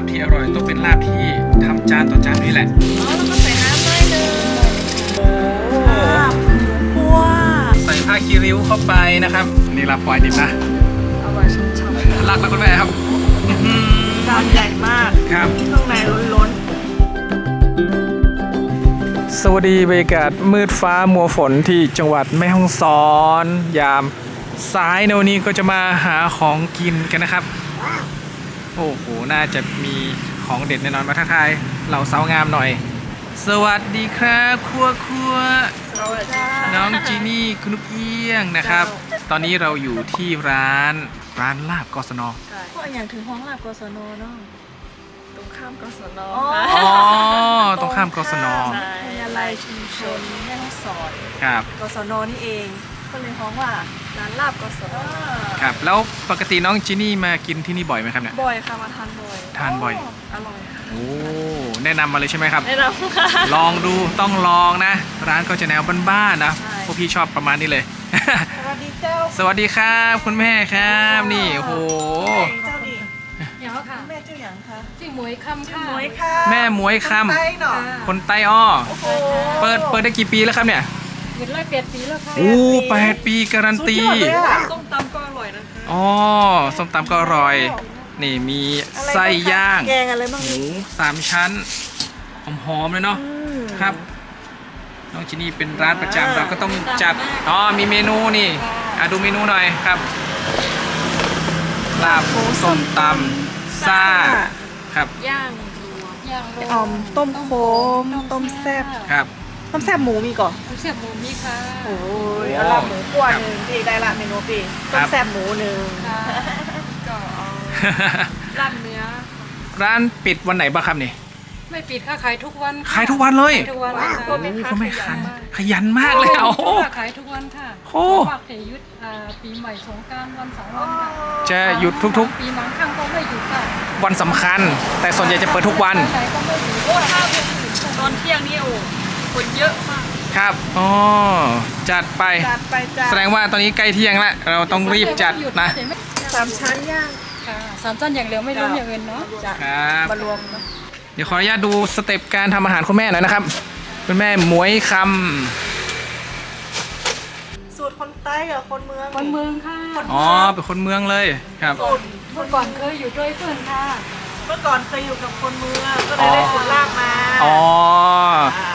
บที่อร่อยต้องเป็นลาบที่ทำจานต่อจานนี่แหละอ๋อแล้วก็ใส่น้ำด้วยหนึ่งลาบหมูคั่วใส่ผ้าคีริ้วเข้าไปนะครับ นี่ลาบควายดิบนะอร่อยช่ำรักแล้วคุณแม่ครับอื้อหือๆจานใหญ่มากครับข้างในล้นสวัสดีบรรยากาศมืดฟ้ามัวฝนที่จังหวัดแม่ฮ่องสอน ยามสายในวันนี้ก็จะมาหาของกินกันนะครับ โอ้โห น่าจะมีของเด็ดแน่นอนมาทักทายเราสาวงามหน่อย สวัสดีครับครัวครัวๆสวัสดีค่ะน้องจีนี่คุณนุกเอี้ยงนะครับ ตอนนี้เราอยู่ที่ร้านร้านลาบกศนก็อย่างถึงห้องลาบกศนเนาะตรงข้ามกศนอ๋อตรงข้ามกศนใช่วิทยาลัยชุมชนแม่ฮ่องสอนครับกศนนี่เอง ก็เลยฮ้องว่าร้านลาบกศนครับ แล้วปกติน้องจีนี่มากินที่นี่บ่อยไหมครับเนี่ย บ่อยค่ะมาทานบ่อยทานบ่อย อร่อยค่ะโอ้ แนะนำมาเลยใช่ไหมครับแนะนำค่ะ ลองดูต้องลองนะ ร้านก็จะแนวบ้านๆนะใช่ พวกพี่ชอบประมาณนี้เลย สวัสดีเจ้าสวัสดีครับคุณแม่ครับ นี่โอ้โหเจ้าดิอย่างค่ะแม่ชื่อหยังคะชื่อหมวยคำค่ะ หมวยค่ะแม่หมวยคใต้หน่อำคนใต้อ้อ โอ้โหเปิดเปิดได้กี่ปีแล้วครับเนี่ย หยุดไล่เปลี่ยนปีแล้วค่ะโอ้แปดปีการันตีสุดยอดเลยอะส้มตำก็อร่อยนะคะ อ๋อส้มตำก็อร่อย นี่มีอะไรไส้บ้งคะย่างแกงอะไรบ้างหมูนี่สามชั้นหอมๆเลยเนาะอืมครับ น้องจินี่เป็นร้านประจำอ่าเราก็ต้องจัดอ๋อมีเมนูนี่อะดูเมนูหน่อยครับลาบส้มตำซ่าครับย่างย่างโลอ่อมต้มโค้งต้มแซ่บครับ ต้มแซ่บหมูมีก่อนต้มแซ่บหมูมีค่ะ โอ้ยเอาลาบหมูคั่วหนึ่งพี่ได้ละเมนูพี่ครัต้บ มแซ่บหมูหนึ่งค่ะก็เอาลาบเนื้อ ร้านปิดวันไหนบ้างครับนี่ ไม่ปิดค่ะขายทุกวันค่ะขายทุกวันเลย ขายทุกวันเลยค่ะโอ้ก็ไม่คัน ขยันมากเลยอะโอ้โห ค่ะขายทุกวันค่ะโอ้ ฝากเตยุทธอ่าปีใหม่สงกรารวันเสองวันค่ะจะหยุดทุกปีบางครั้งก็ไม่หยุดค่ะๆ วันสำคัญ แต่ส่วนใหญ่จะเปิดทุกวันไหนก็ไม่หยุดโอ้ถ้าเป็นตอนเที่ยงนี่โอ้ คนเยอะมากครับอ๋อจัดไป จัดไปจ้าแสดงว่าตอนนี้ใกล้เที่ยงแล้วเราต้องรีบจัดนะสามชั้นย่างค่ะสามจานอย่างเดียวไม่รวมอย่างอื่นเนาะจ้ะครับมารวมนะเดี๋ยวขออนุญาตดูสเต็ปการทำอาหารคุณแม่หน่อยนะครับคุณแม่หมวยคสูตรคนใต้กับคนเมืองคนเมืองค่ะำอ๋อเป็นคนเมืองเลยครับสูตรเมื่อก่อนเคยอยู่ด้วยเพื่อนค่ะเมื่อก่อนเคยอยู่กับคนเมืองก็เลยได้สูตรลาบมาอ๋อ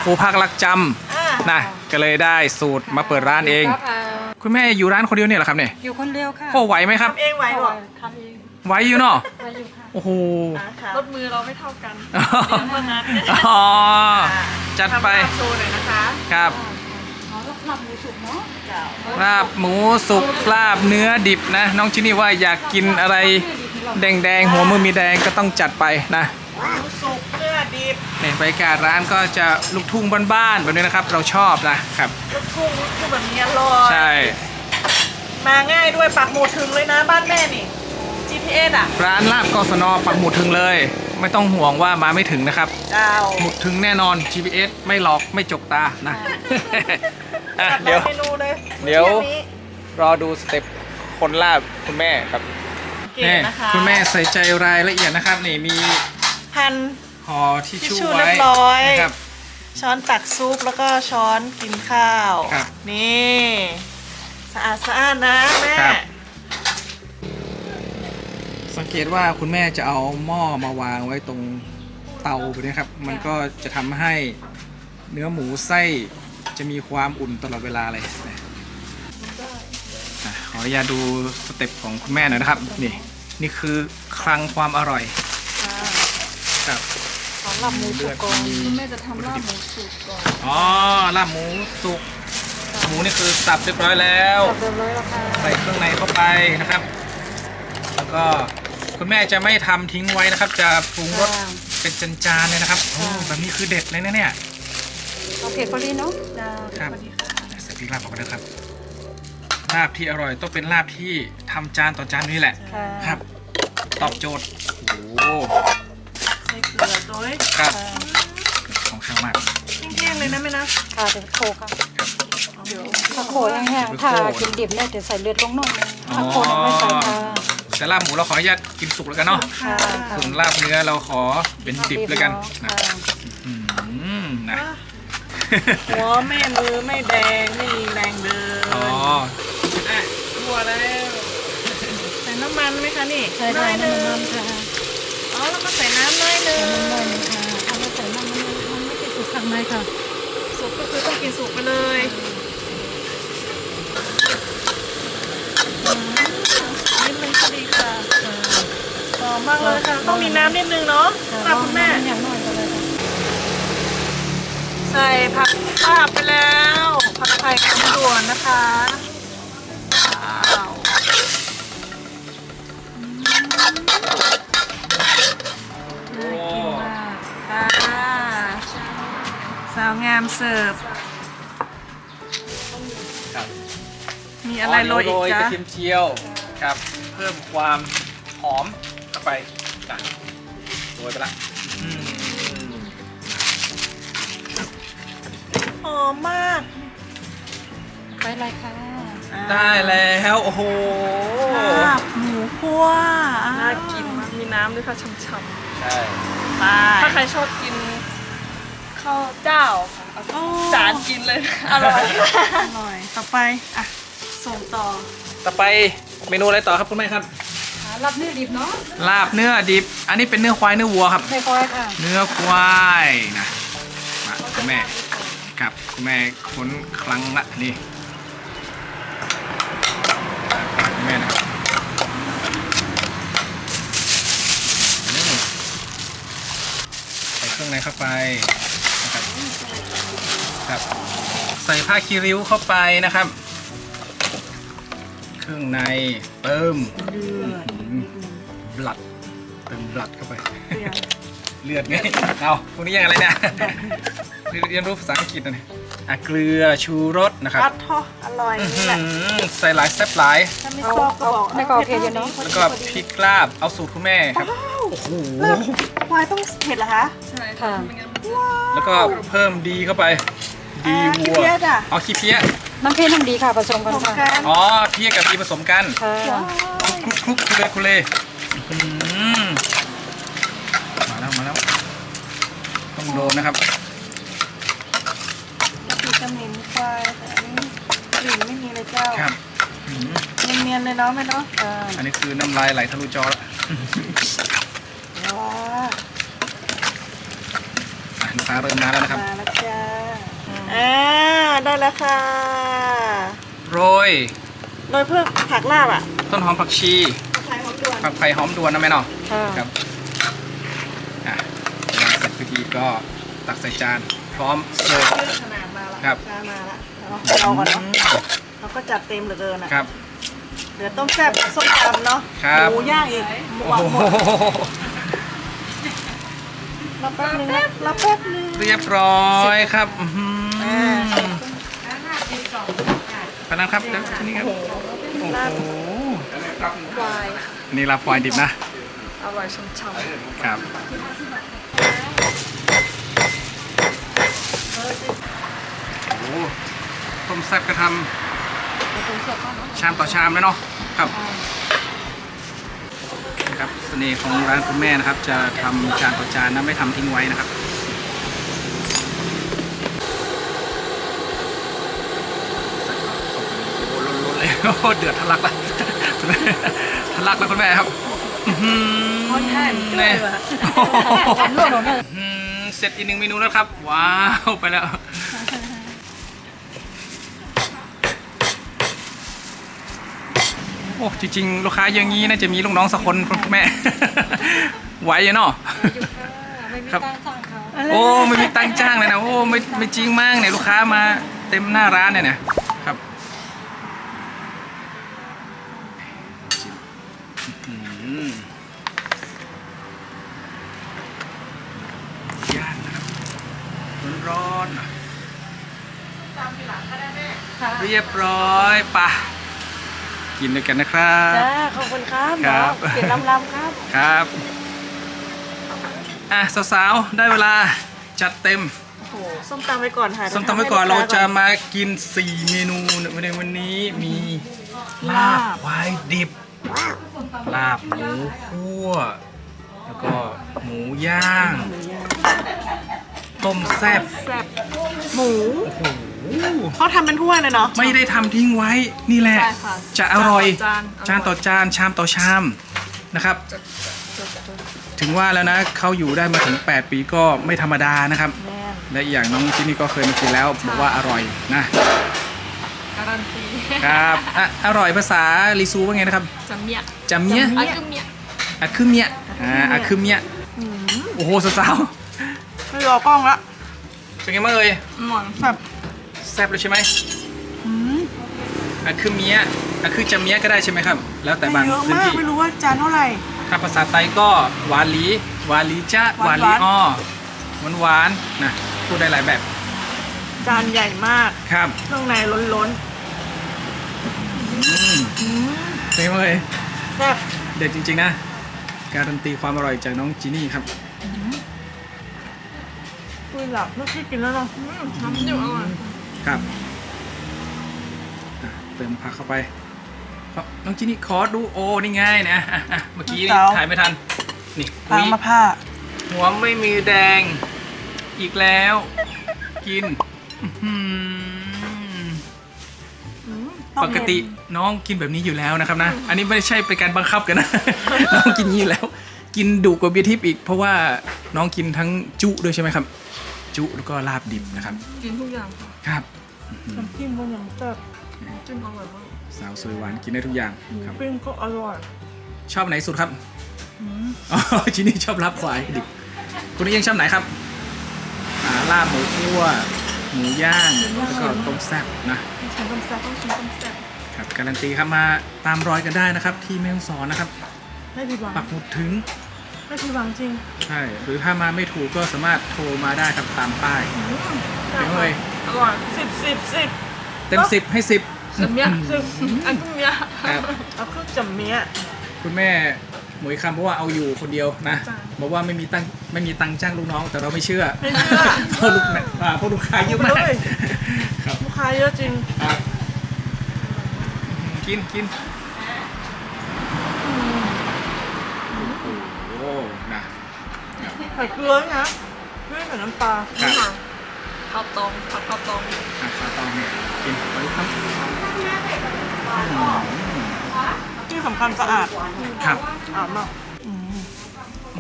ครูพักรักจอ่าำนะก็เลยได้สูตรมาเปิดร้านเองครับอ่าคุณแม่อยู่ร้านคนเดียวเนี่ยเหรอครับเนี่ยอยู่คนเดียวค่ะพอไหวไหมครับทำเองไหวหรอทำเองไหวอยู่เนาะไปอยู่ค่ะโอ้โหรถมือเราไม่เท่ากันอ๋อจัดไปทำลาบโชว์หน่อยนะคะครับอ๋อแล้วหลับหมูสุกเนาะเจ้าลาบหมูสุกลาบเนื้อดิบนะ น้องชินี่ว่าอยากกินอะไร แดงๆหัวมือมีแดงก็ต้องจัดไปนะหมูสุกเนื้อดิบเนี่ยบรรยากาศร้านก็จะลูกทุ่งบ้านๆแบบนี้นะครับ เราชอบนะครับลูกทุ่งลูกทุ่งแบบนี้อร่อยใช่ มาง่ายด้วยปักหมุดถึงเลยนะบ้านแม่นี่ GPS อะ ร้านลาบกศนปักหมุดถึงเลย ไม่ต้องห่วงว่ามาไม่ถึงนะครับเจ้าหมุดถึงแน่นอน GPS ไม่หลอกไม่จกตานะอะจัดเดี๋ยวเมนูเลยเดี๋ยวที่นี้รอดูสเต็ปคนลาบคุณแม่ครับ เก๋นี่นะคะ คุณแม่ใส่ใจรายละเอียดนะครับนี่มีหั่นห่อที่ทิชชู่ชู่ไว้เรียบร้อย นะครับ ช้อนตักซุปแล้วก็ช้อนกินข้าว ครับ นี่สะอาดสะอาดนะแม่ ครับ สังเกตว่าคุณแม่จะเอาหม้อมาวางไว้ตรงเตาแบบนี้ครับ มันก็จะทำให้เนื้อหมูไส้จะมีความอุ่นตลอดเวลาเลยนะอะขออนุญาตดูสเต็ปของคุณแม่หน่อยนะครับ นี่ นี่คือคลังความอร่อยครับสำหรับหมูสุกก่อนคุณแม่จะทำลาบหมูสุกก่อนอ๋อลาบหมูสุกหมูนี่คือสับเรียบร้อยแล้วเรียบร้อยแล้วค่ะใส่เครื่องในเข้าไปนะครับ แล้วก็คุณแม่จะไม่ทำทิ้งไว้นะครับ จะปรุงรสเป็นจานๆเลยนะครับโอ้แบบนี้คือเด็ดเลยนะเนี่ยโอเคพอดีเนาะครับใส่พริกลาบออกมาด้วยครับ ลาบที่อร่อยต้องเป็นลาบที่ทำจานต่อจานนี่แหละ ค่ะครับ ตอบโจทย์ โอ้โหใส่เกลือด้วยครับของข้างมาก แห้งๆเลยนะแม่นะค่ะเป็นโคค่ะเดี๋ยวถ้าโคแห้งๆถ้ากินดิบเนี่ยจะใส่เลือดลงหน่อยนึงถ้าโคเนี่ยไม่ใส่ค่ะ แต่ลาบหมูเราขออนุญาตกินสุกแล้วกันเนาะค่ะ ส่วนลาบเนื้อเราขอเป็นดิบแล้วกันนะค่ะอืมนะ หัวแม่มือไม่แดงไม่มีแรงเดินอ๋ออะหั วแล้วใส่น้ำมันไหมคะนี่ใช่ค่ะน้อยหน้ำงมันค่ะอ๋อแล้วก็ใส่น้ำน้อยหนึงน้ำมันค่ะเอามาใส่น้ำมันมันไม่ติดสุกข้างในค่ะ สุกก็คือต้องกินสุกไปเลยนิดนึงก็ดีค่ะหอมมากเลยค่ะ ต้องมีน้ำนิดนึงเนาะค่ะคุณแม่อย่างน้อยก็เลยค่ะใส่ผักลาบไปแล้วผักไทยคำด่วนนะคะาวงามเสิร์ฟ ครับมีอะไรโรยอีกกจ๊ะระเทียมเจียวครับ เพิ่มความหอมเข้าไปจ้ะโรยไปละอืมหอมมาก ไปเลยค่ะได้แล้วโอ้โห ลาบหมูคั่วน่ากินมากมีน้ำด้วยค่ะช่ำใช่ไปๆถ้าใครชอบกินข้าวเจ้าค่ะเอาโอ้ จานกินเลย อร่อย อร่อย ต่อไป อะ ส่งต่อ ต่อไปเมนูอะไรต่อครับคุณแม่ครับ รับเนื้อดิบเนาะ ลาบเนื้อดิบ อันนี้เป็นเนื้อควายเนื้อวัวครับ ไม่ค่อยค่ะ เนื้อควายนะมาคุณแม่ครับคุณแม่ค้นครั้งละนี่คุณแม่นะครับอืมใส่เครื่องในเข้าไปนะครับครับ ใส่ผ้าคีริ้วเข้าไปนะครับ เครื่องในเติมบลัดเติมบลัดเข้าไป เลือดไงเอาพวกนี้ยังอะไรเนี่ยเรียนรู้ภาษาอังกฤษนะเนี่ยอะเกลือชูรสนะครับรัดทออร่อยอื้อนี่หืแหละอใส่หลายแซ่บหลายถ้าไม่ชอบก็บอกไม่ก็โอเคอยู่เนาะแล้วก็พริกลาบเอาสูตรคุณแม่ครับโอ้โหควายต้องเผ็ดเหรอคะใช่ค่ะไม่งั้นแล้วก็เพิ่มดีเข้าไป ดีอ่าวัวขี้เพี้ยจ้ะเอาขี้เพี้ยน้ำเพชรน้ำดีค่ะผสมกันผมค่ะกันอ๋อเพี้ยกับดีผสมกันค่ะ คลุกคลุกคุเลคุเลอื้อหือมาแล้วมาแล้วต้องโดนนะครับ มีกระเหม็นควายแต่อันนี้กลิ่นไม่มีเลยเจ้าครับอื้อหือเนียนๆเลยเนาะแม่เนาะค่ะอันนี้คือน้ำลายไหลทะลุจอแล้วว้าอะลูกค้าเริ่มมาแล้วนะครับ มาแล้วจ้า อ่าได้แล้วค่ะโรยโดยเพิ่มผักลาบอะต้นหอมผักชีไทยหอมด่วนผักไผ่หอมดวนนะแม่เนาะค่ะครับอะเสร็จพิธีก็ตักใส่จานพร้อมเสิร์ฟเรื่องขนาดมาละครับชามาละเราก่อนเนาะเราก็จัดเต็มเหลือเกินอะครับ เดี๋ยวต้มแซ่บส้มตำเนาะครับ หมูย่างอีกหมูโอ้หวานโหหมดรอแป๊บนึงนะรอแป๊บนึงเรียบร้อยครับอื้อหื ออ่าไปนั่งครับเดี๋ยวนี่ครับ โอ้โหวายนี่ลาบควายดิบนะอร่อยช่ำครับโอ้โหต้มแซ่บกระทำชามต่อชามเลยเนาะครับ นะครับเสน่ห์ของร้านคุณแม่นะครับ จะทำจานต่อจานนะไม่ทำทิ้งไว้นะครับโอ้โหล้นๆเลย โอ้โหเดือดทะลักแล้วคุณแม่ทะลักแล้วคุณแม่ครับอื้อหือแน่โอ้โหลวกหนูเนี่ยอืมเสร็จอีกหนึ่งเมนูแล้วครับ ว้าว ไปแล้วโอ้จริงๆ ลูกค้าเยอะงี้น่าจะมีลูกน้องสักคนคุณแม่ ไหวอยู่เนาะไม่มีครับตังค์สั่งเขาโอ้ไม่มีตังค์จ้างเลยนะโอ้ไม่ไม่จริงมากเนี่ยลูกค้ามาเต็มหน้าร้านเนี่ยนะ อนๆค่ะเรียบร้อยปะกินด้วยกันนะครับ จ้า ขอบคุณครับครัเนาะบเปลี่ยนลำๆครับ ครับ อะสาวๆ ได้เวลาจัดเต็ม โอ้โห ส้มตำไปก่อนค่ะส้มตำไว้ก่อนเราจะมากิน 4 เมนูในวันนี้มีลาบควายดิบ ลาบหมูคั่ว แล้วก็หมูย่าง ต้มแซ่บแซ่บหมูโอ้โหเขาทำเป็นถ้วยเลยเนาะ ไม่ได้ทำทิ้งไว้นี่แหละ ใช่ค่ะจะอร่อยจานจานต่อจานชามต่อชามนะครับ ถึงว่าแล้วนะเขาอยู่ได้มาถึง 8 ปีก็ไม่ธรรมดานะครับ แน่นและอีกอย่างน้องจินนี่ก็เคยมากินแล้วบอกว่าอร่อยนะการันตีครับอะอร่อยภาษาลิซูว่าไงนะครับจำเมียจำเมียอาจุเมียอะคือเมียอ่าอะคือเมียโอ้โหสาว ไม่รอกล้องละๆเป็นไงบ้างเอ่ยหมอนแบบแซ่บเลยใช่ไหมอืมอะคือเมียอะคือจำเมียก็ได้ใช่ไหมครับ แล้วแต่บางเยอะพื้นมากที่ ไม่รู้ว่าจานเท่าไหร่ ถ้าภาษาไทยก็หวานหลีหวานหลีจ้าหวาวหานนหลีหวาน อ้อหวานหวานๆนะพูดได้หลายแบบจานใหญ่มากครับเครื่องในล้นอืมเป็นไงบ้างเอ่ยๆแซ่บเด็ดจริงๆนะ การันตีความอร่อยจากน้องจีนี่ครับ คุยหลับไม่คิดกินแล้วเนาะน้ำจิ้มอร่อยครับอะเติมผักเข้าไปครับน้องจีนี่ขอดูโอ้นี่ไงนะอะอะเมื่อกี้นี่ถ่ายไม่ทัน นี่ล้างอุ๊ยมาผ้าหัวไม่มีแดง อีกแล้ว กินอื้อหือต้องปกติน้องกินแบบนี้อยู่แล้วนะครับนะ อันนี้ไม่ใช่เป็นการบังคับกันนะ น้องกินอย่างนี้อยู่แล้ว กินดุกว่าเบียร์ทิพย์อีก เพราะว่าน้องกินทั้งจุด้วยใช่ไหมครับ จุแล้วก็ลาบดิบนะครับกินทุกอย่างค่ะครับน้ำจิ้มก็ยังแซ่บจิ้มอร่อยมากสาวสวยหวานกินได้ทุกอย่างหมูครับปิ้งก็อร่อย ชอบไหนสุดครับอ๋อชินี่ชอบลาบควายดิบคุณนี่ยังชอบไหนครับอ่าลาบหมูคั่วหมูย่างแล้วก็ต้มแซ่บนะชิมต้มแซ่บต้องชิมต้มแซ่บครับการันตีครับมาตามรอยกันได้นะครับ ที่แม่ฮ่องสอนนะครับไม่ผิดหวังปักหมุดถึง ไม่ผิดหวังจริงใช่หรือถ้ามาไม่ถูกก็สามารถโทรมาได้ครับตามป้ายเป็นไงอร่อยสิบสิบสิบเต็มสิบให้สิบจำเมียอาจุเมียครับเอาเครื่องจำเมียคุณแม่หมวยคำเพราะว่าเอาอยู่คนเดียวนะบอกว่าไม่มีตังค์ไม่มีตังค์จ้างลูกน้อง แต่เราไม่เชื่อไม่เชื่อเพราะลูกอ่าเพราะลูกค้าเยอะมากเอาไปเลยครับลูกค้าเยอะจริงครับกินกินโอ้โหนะ ใส่เกลือด้วยนะไม่ใส่น้ำปลาครับข้าวตองผัดข้าวตองอะข้าวตองเนี่ยกินไปครับที่สำคัญสะอาดครับสะอาดมาก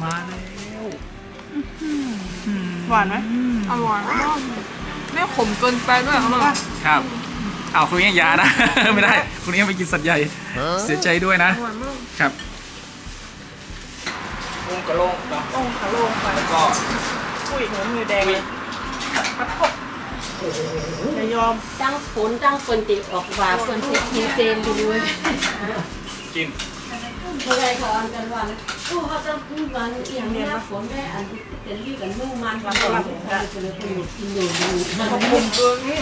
มาแล้วหวานไหมอร่อยมากไม่ขมเกินไปด้วยอร่อยครับเอาคุณยังอยานะ ไม่ได้คุณยังไปกินสัตว์ใหญ่เสียใจด้วยนะอร่อยมาก ครับอ งกระโลงเนาะโอ้ขาลงไปแล้วก็อุ้ยหัวมือแดงเลยปัดกบอย่ายอมตั้งฝนตั้งฝนติออกว่าฝนติทีเต็มไปเลยกินเมื่อไรเขาอันกันว่าผู้เขาจะพูดวันเอียงเนี่ยฝนได้อันที่เป็นรีกันนุ่มมันวันก่อนเขาจะเลยพูดกินอยู่อยู่มันมุมเกินนี่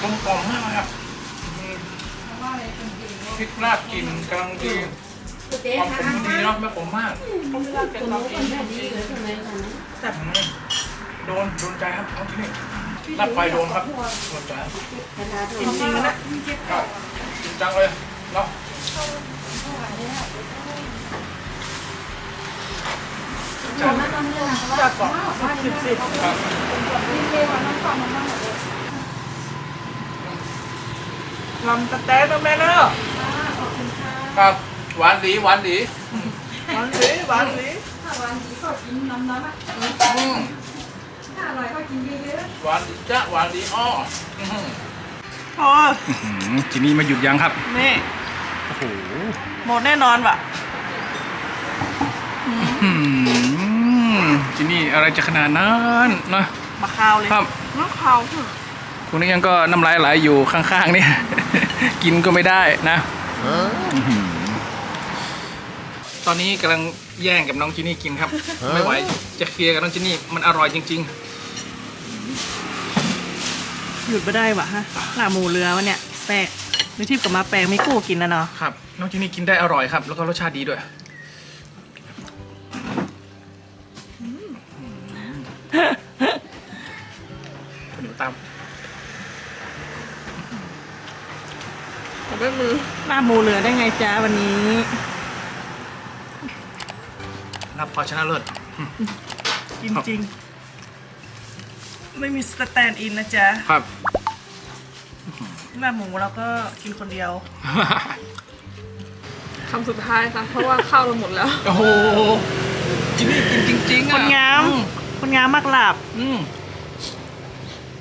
กลมกล่อมมากครับอืมพริกลาบกลินกำลังดี เจ๊ความขมดีเนาะไม่ขมมากคนนู้นคนแม่ดีเลยใช่ไหมตอนนั้นอืมโดนโดนใจครับเอาที่นี่ลาบไฟโดนครับโดนใจครับขนาดจริงๆนะครับจริงจังเลยเนาะจัดก่อนสิบสิบครับลำตะแต๊ะตัวแม่เนอะครับ หวานดีหวานดีหวานสีหวานสีอืมหวานดีจ้าหวานดีอ้ออื้อหือโอ้ยจินี่มาหยุดยังครับ นี่โอ้โหหมดแน่นอนว่ะอืมจินี่อะไรจะขนาดนั้นนะ มาข้าวเลยครับ น้ำข้าวค่ะคุณนี่ยังก็น้ำลายไหลอยู่ข้างๆเนี่ย กินก็ไม่ได้นะอื้อหือ ตอนนี้กำลังแย่งกับน้องจินี่กินครับ ไม่ไหวจะเคลียร์กับน้องจินี่มันอร่อยจริง หยุดไม่ได้ว่ะฮะหน้าหมูเรือวะเนี่ยแปลกไม่ทิพย์กับมาแปลงไม่กู้กินนะเนาะๆ ครับ น้องจินี่กินได้อร่อยครับ แล้วก็รสชาติดีด้วยเดี๋ยวตามดด้วยมือลาบหมูเหลือได้ไงจ๊ะวันนี้รับ พอชนะเลิศจริงๆไม่มีสแตนด์อินนะจ๊ะครับลาบหมูเราก็กินคนเดียวคำสุดท้ายค่ะเพราะว่าข้าวเราหมดแล้ว โอ้โหจินนี่กินจริงๆคอะนงามคนงามมากหลับอืม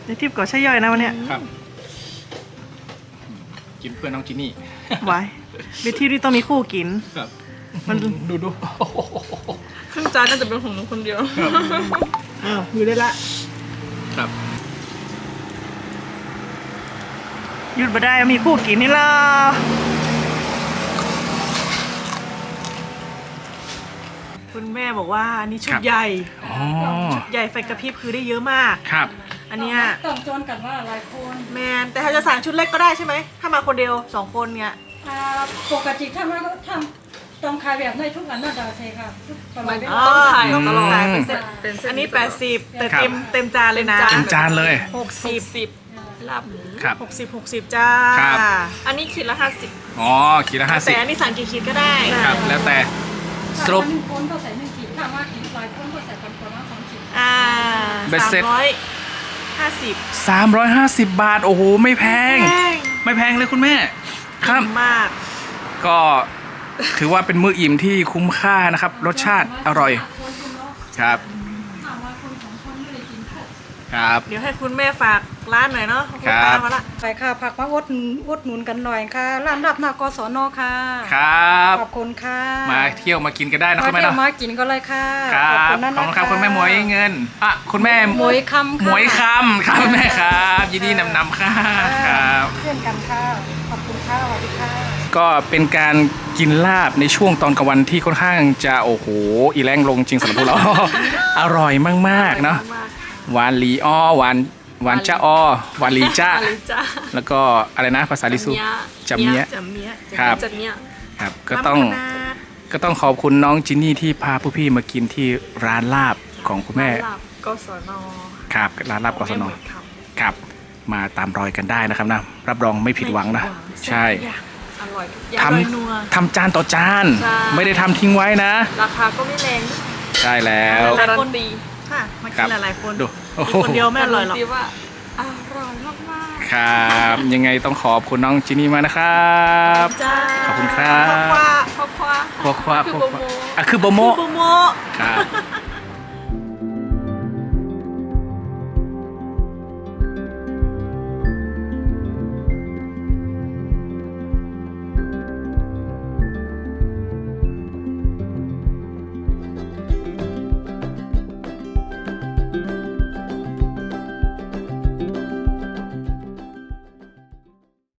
ในทิพย์ก่อใช่ย่อยนะวันเนี้ยครับ กินเพื่อนน้องจินนี่ไว้ในทิพย์นี่ต้องมีคู่กิน ครับ มันดูดู ครึ่งจานน่าจะเป็นของหนูคนเดียว อ้าวอยู่ได้ละ ครับ หยุดมาได้มีคู่กินนี่ล่ะคุณแม่บอกว่าอันนี้ชุครัดบใหญ่ อ๋อใหญ่ไฟกระพริบคือได้เยอะมาก ครับ อันเนี้ยต้องจนกันว่าหลายคนแมนแต่ถ้าจะสั่งชุดเล็กก็ได้ใช่ไหม ถ้ามาคนเดียวสองคนเนี้ยอ่าปกติถ้ามาก็ทำ ต้องขายแบบในทุกอันน่าจะใช่ค่ะตลอดเวอ๋ลาอต้องถ่ายอืมตลอดขายเป็นเซตเป็นเซตอันนี้ตลอด80 แต่ครับเต็มเต็มจานเลยนะเต็เต็มจานเลยหกสิบสิบลาบหมูครับหกสิบหกสิบจ้า ครับ อันนี้ขีดละห้าสิบอ๋อขีดละห้าสิแต่บอันนี้สั่งกี่ขีดก็ได้ครับ แล้วแต่สรุป ถ้าหนึ่งคนก็ใส่หนึ่งขีดถ้ามาขีดหลายคนก็ใส่คนประมาณสองขีดอ่าเบ็ดสามเสร็จร้อยห้าสิบ350 บาท โอ้โห ไม่แพงแพงไม่แพงเลยคุณแม่ ครับ มาก ก็ ถือว่าเป็นมื้ออิ่มที่คุ้มค่านะครับ รสชาติอร่อยคนกินเนาะครับถามว่าคนสองคนไม่ได้กินข้าวครับ เดี๋ยวให้คุณแม่ฝากร้านหน่อยเนาะครับ ตามมาละไปค่ะผักมาอดอดหนุนกันหน่อยค่ะร้านรับหน้ากศนค่ะครับ ขอบคุณค่ะมาเที่ยวมากินกันได้นะมาคุณแม่เที่ยวเนาะมากินก็เลยค่ะครับขอบคุณนะขอบคุณครับคุณแม่หมวยเงินอะคุณแม่หมวยคำหมวยคำครับคุณแม่ครับ ยินดีนำนำค่ะครับ เช่นกันค่ะขอบคุณค่ะสวัสดีค่ะ ก็เป็นการ กินลาบในช่วงตอนกลางวันที่ค่อนข้างจะโอ้โหอีแรงลงจริงสำหรับพวกเรา อร่อยมากๆเนาะมากหวานลีอ้อหวานหวานจ้าอ้อหวานลีจ้าๆอะไรจ้าแล้วก็อะไรนะภาษาลิซูจำเนี้ยจำเนี้ยครับจัดเนี้ยครับก็ต้องน้ำขนาดก็ต้องขอบคุณน้องจินนี่ที่พาผู้พี่มากินที่ร้านลาบของคุณแม่ลาบกศนครับร้านลาบกศนไม่เหมือคำครับ มาตามรอยกันได้นะครับนะรับรองไม่ผิดหวังนะ ใช่ อร่อยทุกอย่างทอร่อยนัวำทำจานต่อจาน ใช่ ไม่ได้ทำทิ้งไว้นะ ราคาก็ไม่แรงใช่แล้วการันตีค่ะมาครักิบนหลายๆคนดูโอ้โห กินคนเดียวไม่อร่อยหรอกกาตีว่าอร่อยมากครับ ยังไงต้องขอบคุณน้องจินนี่มากนะครับจ้าขอบคุณครับว่าๆครอบครัวครัวคว้าคือครัวโบคว้าโม อะคือโบโมโปรโม ครับ